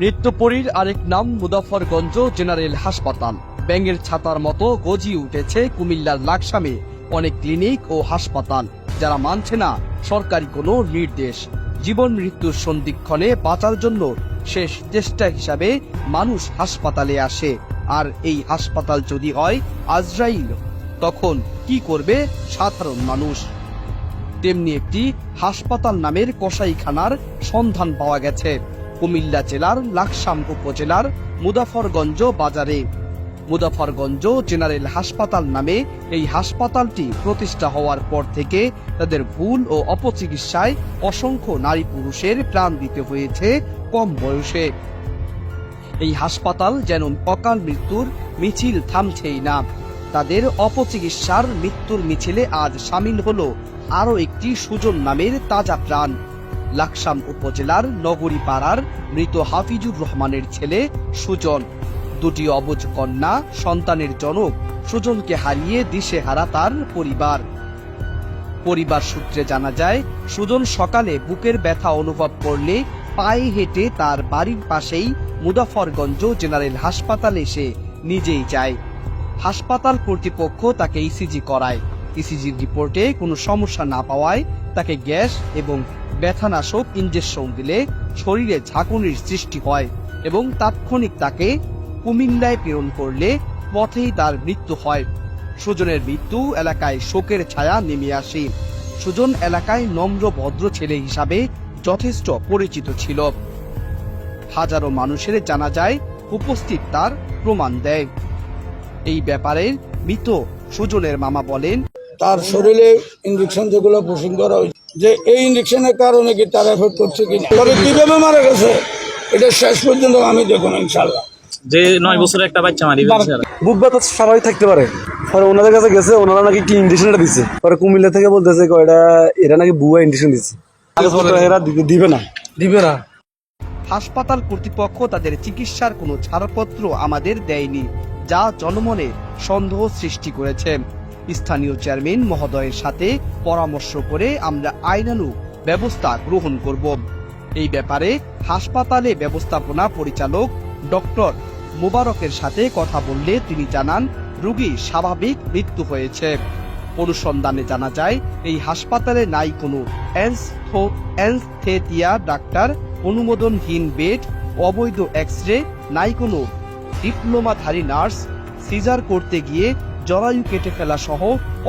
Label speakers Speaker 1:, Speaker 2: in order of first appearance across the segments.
Speaker 1: নিত্যপরীর আরেক নাম মুজাফরগঞ্জ জেনারেল হাসপাতাল। ব্যাঙের ছাতার মতো গজিয়ে উঠেছে কুমিল্লার লাকসামে অনেক ক্লিনিক ও হাসপাতাল। যারা মানছে না, সরকারি কোনো নির্দেশ। জীবন মৃত্যুর সন্ধিক্ষণে বাঁচার জন্য শেষ চেষ্টা হিসাবে মানুষ হাসপাতালে আসে। আর এই হাসপাতাল যদি হয়, আজরাইল, তখন কি করবে সাধারণ মানুষ? তেমনি একটি হাসপাতাল নামের কসাইখানার সন্ধান পাওয়া গেছে। কুমিল্লা জেলার লাকসাম উপজেলার মুদাফরগঞ্জ বাজারে। মুদাফরগঞ্জ জেনারেল হাসপাতাল নামে এই হাসপাতালটি প্রতিষ্ঠা হওয়ার পর থেকে তাদের ভুল ও অপচিকিৎসায় অসংখ্য নারী পুরুষের প্রাণ দিতে হয়েছে কম বয়সে। এই হাসপাতাল যেন অকাল মৃত্যুর মিছিল থামছেই না। তাদের অপচিকিৎসার মৃত্যুর মিছিলে আজ সামিল হলো আরও একটি সুজন নামের তাজা প্রাণ। লাকসাম উপজেলার নগরী পাড়ার মৃত হাফিজুর রহমানের ছেলে সুজন। দুটি অবুজ কন্যা সন্তানের জনক সুজনকে হারিয়ে দিশেহারা তার পরিবার। পরিবার সূত্রে জানা যায়, সুজন সকালে বুকের ব্যথা অনুভব করলে পায়ে হেঁটে তার বাড়ির পাশেই মুদাফরগঞ্জ জেনারেল হাসপাতালে এসে নিজেই যায়। হাসপাতাল কর্তৃপক্ষ তাকে ইসিজি করায়। ইসিজির রিপোর্টে কোনো সমস্যা না পাওয়ায় তাকে গ্যাস এবং ব্যথানাশক ইঞ্জেকশন দিলে শরীরে ঝাঁকুনির সৃষ্টি হয় এবং তাৎক্ষণিক তাকে কুমিল্লায় প্রেরণ করলে পথেই তার মৃত্যু হয়। সুজনের মৃত্যু এলাকায় শোকের ছায়া নেমে আসে। সুজন এলাকায় নম্র, ভদ্র ছেলে হিসাবে যথেষ্ট পরিচিত ছিল। হাজারো মানুষের জানা যায়, উপস্থিত তার প্রমাণ দেয়। এই ব্যাপারে মৃত সুজনের মামা বলেন
Speaker 2: তার শরীরে ইঞ্জেকশন যেগুলো পোষণ করা হয়েছে যে এই ইঞ্জেকশনের কারণে কি তার এফেক্ট করছে কি তবে কীভাবে মারা গেছে? এটা শেষ পর্যন্ত আমি দেখুন ইনশাল্লাহ
Speaker 3: যে নয় বছরের একটা বাচ্চা মারি
Speaker 4: বুক ব্যথা স্বাভাবিক থাকতে পারে। পরে ওনাদের কাছে গেছে ওনারা নাকি কি দিছে? পরে কুমিল্লা থেকে বলতেছে কয়টা এরা নাকি বুয়া ইন্ডিশন দিছে। কাগজপত্র এরা দিবে না। দিবে না।
Speaker 1: হাসপাতাল কর্তৃপক্ষ তাদের চিকিৎসার কোনো ছাড়পত্র আমাদের দেয়নি যা জনমনে সন্দেহ সৃষ্টি করেছে। স্থানীয় চেয়ারম্যান মহোদয়ের সাথে পরামর্শ করে আমরা আইনানু ব্যবস্থা গ্রহণ করব। এই ব্যাপারে হাসপাতালে ব্যবস্থাপনা পরিচালক ডক্টর মোবারকের সাথে কথা বললে তিনি জানান, রোগী স্বাভাবিক মৃত্যু হয়েছে। অনুসন্ধানে জানা যায়, এই হাসপাতালে নাই কোনো ডাক্তার, অনুমোদনহীন বেড, অবৈধ এক্স রে নাই কোনো ডিপ্লোমাধারী নার্স। সিজার করতে গিয়ে জরায়ু কেটে ফেলা সহ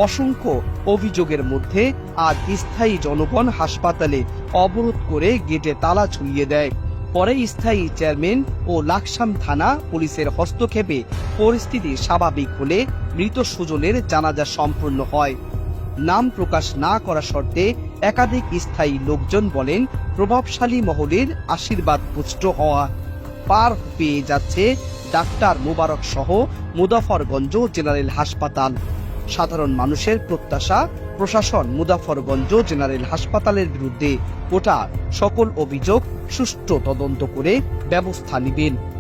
Speaker 1: অসংখ্য অভিযোগের মধ্যে আজ স্থায়ী জনগণ হাসপাতালে অবরোধ করে গেটে তালা ঝুলিয়ে দেয়। পরে স্থায়ী চেয়ারম্যান ও লাকসাম থানা পুলিশের হস্তক্ষেপে পরিস্থিতি স্বাভাবিক হলে মৃত সুজনের জানাজা সম্পূর্ণ হয়। নাম প্রকাশ না করা শর্তে একাধিক স্থায়ী লোকজন বলেন, প্রভাবশালী মহলের আশীর্বাদ পুষ্ট হওয়া পার পেয়ে যাচ্ছে ডাক্তার মোবারক সহ মুদাফরগঞ্জ জেনারেল হাসপাতাল। সাধারণ মানুষের প্রত্যাশা, প্রশাসন মুদাফরগঞ্জ জেনারেল হাসপাতালের বিরুদ্ধে ওঠা সকল অভিযোগ সুষ্ঠু তদন্ত করে ব্যবস্থা নেবেন।